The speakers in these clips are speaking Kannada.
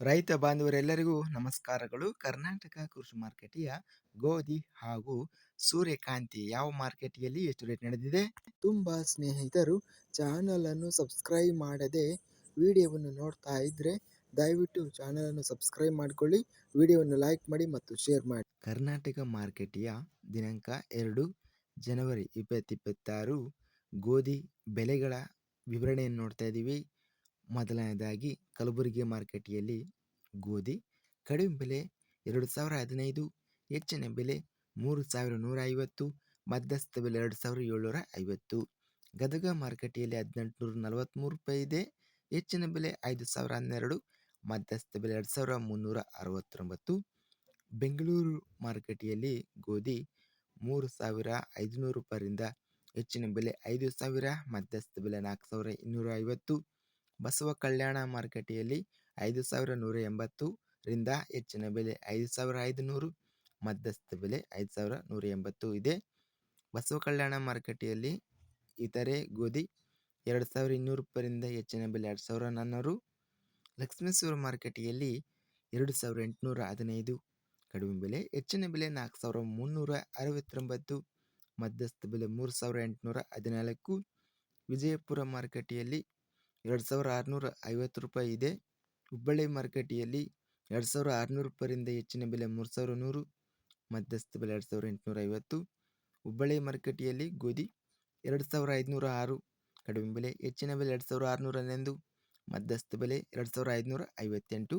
ರೈತ ಬಾಂಧವರೆಲ್ಲರಿಗೂ ನಮಸ್ಕಾರಗಳು. ಕರ್ನಾಟಕ ಕೃಷಿ ಮಾರ್ಕೆಟಿಯ ಗೋಧಿ ಹಾಗೂ ಸೂರ್ಯಕಾಂತಿ ಯಾವ ಮಾರ್ಕೆಟಿಯಲ್ಲಿ ಎಷ್ಟು ರೇಟ್ ನಡೆದಿದೆ? ತುಂಬ ಸ್ನೇಹಿತರು ಚಾನಲನ್ನು ಸಬ್ಸ್ಕ್ರೈಬ್ ಮಾಡದೆ ವಿಡಿಯೋವನ್ನು ನೋಡ್ತಾ ಇದ್ದರೆ ದಯವಿಟ್ಟು ಚಾನಲನ್ನು ಸಬ್ಸ್ಕ್ರೈಬ್ ಮಾಡಿಕೊಳ್ಳಿ. ವಿಡಿಯೋವನ್ನು ಲೈಕ್ ಮಾಡಿ ಮತ್ತು ಶೇರ್ ಮಾಡಿ. ಕರ್ನಾಟಕ ಮಾರ್ಕೆಟಿಯ ದಿನಾಂಕ ಎರಡು ಜನವರಿ ಇಪ್ಪತ್ತಿಪ್ಪತ್ತಾರು ಗೋಧಿ ಬೆಲೆಗಳ ವಿವರಣೆಯನ್ನು ನೋಡ್ತಾ ಇದ್ದೀವಿ ಮೊದಲನೇದಾಗಿ ಕಲಬುರಗಿ ಮಾರುಕಟ್ಟೆಯಲ್ಲಿ ಗೋಧಿ ಕಡಿಮೆ ಬೆಲೆ ಎರಡು ಸಾವಿರ ಹದಿನೈದು ಹೆಚ್ಚಿನ ಬೆಲೆ ಮೂರು ಸಾವಿರ ನೂರ ಐವತ್ತು ಮಧ್ಯಸ್ಥ ಬೆಲೆ ಎರಡು ಸಾವಿರ ಏಳ್ನೂರ ಐವತ್ತು ಗದಗ ಮಾರ್ಕೆಟಿಯಲ್ಲಿ ಹದಿನೆಂಟುನೂರ ನಲವತ್ತ್ಮೂರು ರೂಪಾಯಿ ಇದೆ, ಹೆಚ್ಚಿನ ಬೆಲೆ ಐದು ಸಾವಿರ ಹನ್ನೆರಡು ಮಧ್ಯಸ್ಥ ಬೆಲೆ ಎರಡು ಸಾವಿರ ಮುನ್ನೂರ ಅರವತ್ತೊಂಬತ್ತು ಬೆಂಗಳೂರು ಮಾರುಕಟ್ಟೆಯಲ್ಲಿ ಗೋಧಿ ಮೂರು ಸಾವಿರ ಐದುನೂರು ರೂಪಾಯಿಂದ ಹೆಚ್ಚಿನ ಬೆಲೆ ಐದು ಸಾವಿರ ಮಧ್ಯಸ್ಥ ಬೆಲೆ ನಾಲ್ಕು ಸಾವಿರ ಇನ್ನೂರ ಐವತ್ತು ಬಸವ ಕಲ್ಯಾಣ ಮಾರುಕಟ್ಟೆಯಲ್ಲಿ ಐದು ಸಾವಿರ ನೂರ ಎಂಬತ್ತು ರಿಂದ ಹೆಚ್ಚಿನ ಬೆಲೆ ಐದು ಸಾವಿರ ಐದುನೂರು, ಮಧ್ಯಸ್ಥ ಬೆಲೆ ಐದು ಸಾವಿರ ನೂರ ಎಂಬತ್ತು ಇದೆ. ಬಸವ ಕಲ್ಯಾಣ ಮಾರುಕಟ್ಟೆಯಲ್ಲಿ ಇತರೆ ಗೋಧಿ ಎರಡು ಸಾವಿರ ಇನ್ನೂರು ರೂಪಾಯಿಂದ ಹೆಚ್ಚಿನ ಬೆಲೆ ಎರಡು ಸಾವಿರ ನಾನ್ನೂರು ಲಕ್ಷ್ಮೇಶ್ವರ ಮಾರುಕಟ್ಟೆಯಲ್ಲಿ ಎರಡು ಸಾವಿರ ಎಂಟುನೂರ ಹದಿನೈದು ಕಡಿಮೆ ಬೆಲೆ, ಹೆಚ್ಚಿನ ಬೆಲೆ ನಾಲ್ಕು ಸಾವಿರ ಮುನ್ನೂರ ಅರವತ್ತೊಂಬತ್ತು, ಮಧ್ಯಸ್ಥ ಬೆಲೆ ಮೂರು ಸಾವಿರ ಎಂಟುನೂರ ಹದಿನಾಲ್ಕು, ವಿಜಯಪುರ ಮಾರುಕಟ್ಟೆಯಲ್ಲಿ ಎರಡು ಸಾವಿರ ಆರುನೂರ ಐವತ್ತು ರೂಪಾಯಿ ಇದೆ. ಹುಬ್ಬಳ್ಳಿ ಮಾರುಕಟ್ಟೆಯಲ್ಲಿ ಎರಡು ಸಾವಿರ ಆರುನೂರು ರೂಪಾಯಿಂದ ಹೆಚ್ಚಿನ ಬೆಲೆ ಮೂರು ಸಾವಿರ ನೂರು, ಮಧ್ಯಸ್ಥ ಬೆಲೆ ಎರಡು ಸಾವಿರ ಎಂಟುನೂರ ಐವತ್ತು ಹುಬ್ಬಳ್ಳಿ ಮಾರುಕಟ್ಟೆಯಲ್ಲಿ ಗೋಧಿ ಎರಡು ಸಾವಿರ ಐದುನೂರ ಆರು ಕಡಿಮೆ ಬೆಲೆ ಹೆಚ್ಚಿನ ಬೆಲೆ ಎರಡು ಸಾವಿರ ಆರುನೂರ ಹನ್ನೊಂದು ಮಧ್ಯಸ್ಥ ಬೆಲೆ ಎರಡು ಸಾವಿರ ಐದುನೂರ ಐವತ್ತೆಂಟು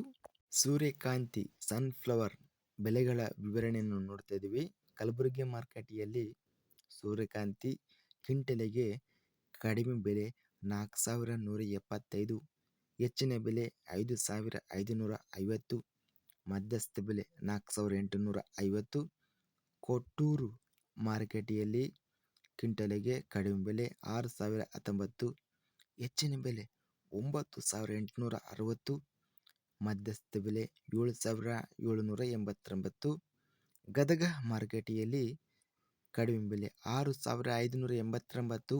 ಸೂರ್ಯಕಾಂತಿ ಸನ್ಫ್ಲವರ್ ಬೆಲೆಗಳ ವಿವರಣೆಯನ್ನು ನೋಡ್ತಾ ಇದ್ದೀವಿ. ಕಲಬುರಗಿ ಮಾರುಕಟ್ಟೆಯಲ್ಲಿ ಸೂರ್ಯಕಾಂತಿ ಕ್ವಿಂಟಲಿಗೆ ಕಡಿಮೆ ಬೆಲೆ ನಾಲ್ಕು ಸಾವಿರ ನೂರ ಎಪ್ಪತ್ತೈದು, ಹೆಚ್ಚಿನ ಬೆಲೆ ಐದು ಸಾವಿರ ಐದುನೂರ ಐವತ್ತು, ಮಧ್ಯಸ್ಥ ಬೆಲೆ ನಾಲ್ಕು ಸಾವಿರ ಎಂಟುನೂರ ಐವತ್ತು. ಕೊಟ್ಟೂರು ಮಾರುಕಟ್ಟೆಯಲ್ಲಿ ಕ್ವಿಂಟಲಿಗೆ ಕಡಿಮೆ ಬೆಲೆ ಆರು ಸಾವಿರ ಹತ್ತೊಂಬತ್ತು, ಹೆಚ್ಚಿನ ಬೆಲೆ ಒಂಬತ್ತು ಸಾವಿರ ಎಂಟುನೂರ ಅರವತ್ತು, ಮಧ್ಯಸ್ಥ ಬೆಲೆ ಏಳು ಸಾವಿರ ಏಳುನೂರ ಎಂಬತ್ತೊಂಬತ್ತು. ಗದಗ ಮಾರುಕಟ್ಟೆಯಲ್ಲಿ ಕಡಿಮೆ ಬೆಲೆ ಆರು ಸಾವಿರ ಐದುನೂರ ಎಂಬತ್ತೊಂಬತ್ತು,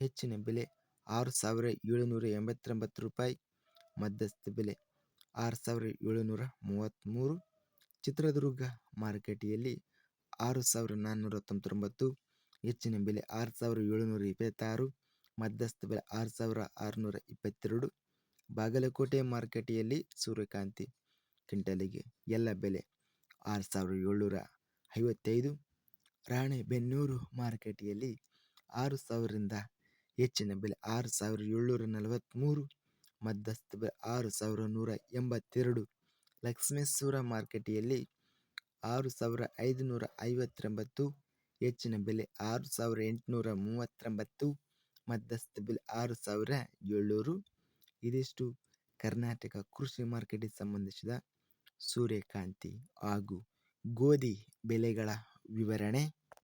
ಹೆಚ್ಚಿನ ಬೆಲೆ ಆರು ಸಾವಿರ ಏಳುನೂರ ಎಂಬತ್ತೊಂಬತ್ತು ರೂಪಾಯಿ ಮಧ್ಯಸ್ಥ ಬೆಲೆ. ಆರು ಸಾವಿರ ಏಳುನೂರ ಮೂವತ್ತ್ಮೂರು ಚಿತ್ರದುರ್ಗ ಮಾರುಕಟ್ಟೆಯಲ್ಲಿ ಆರು ಸಾವಿರ ನಾನ್ನೂರ ತೊಂಬತ್ತೊಂಬತ್ತು ಹೆಚ್ಚಿನ ಬೆಲೆ. ಆರು ಸಾವಿರ ಏಳುನೂರ ಇಪ್ಪತ್ತಾರು ಮಧ್ಯಸ್ಥ ಬೆಲೆ. ಆರು ಸಾವಿರ ಆರುನೂರ ಇಪ್ಪತ್ತೆರಡು ಬಾಗಲಕೋಟೆ ಮಾರುಕಟ್ಟೆಯಲ್ಲಿ ಸೂರ್ಯಕಾಂತಿ ಕ್ವಿಂಟಲಿಗೆ ಎಲ್ಲ ಬೆಲೆ. ಆರು ಸಾವಿರ ಏಳ್ನೂರ ಐವತ್ತೈದು ರಾಣೆಬೆನ್ನೂರು ಮಾರುಕಟ್ಟೆಯಲ್ಲಿ ಆರು ಸಾವಿರದಿಂದ ಹೆಚ್ಚಿನ ಬೆಲೆ ಆರು ಸಾವಿರ ಏಳ್ನೂರ ನಲವತ್ತ್ಮೂರು ಮಧ್ಯಸ್ಥ ಬೆಲೆ ಆರು ಸಾವಿರ ನೂರ ಎಂಬತ್ತೆರಡು. ಲಕ್ಷ್ಮೇಶ್ವರ ಮಾರುಕಟ್ಟೆಯಲ್ಲಿ ಆರು ಸಾವಿರ ಐದುನೂರ ಐವತ್ತೊಂಬತ್ತು, ಹೆಚ್ಚಿನ ಬೆಲೆ ಆರು ಸಾವಿರ ಎಂಟುನೂರ ಮೂವತ್ತೊಂಬತ್ತು, ಮಧ್ಯಸ್ಥ ಬೆಲೆ ಆರು ಸಾವಿರ ಏಳ್ನೂರು. ಇದಿಷ್ಟು ಕರ್ನಾಟಕ ಕೃಷಿ ಮಾರ್ಕೆಟಿಗೆ ಸಂಬಂಧಿಸಿದ ಸೂರ್ಯಕಾಂತಿ ಹಾಗೂ ಗೋಧಿ ಬೆಲೆಗಳ ವಿವರಣೆ.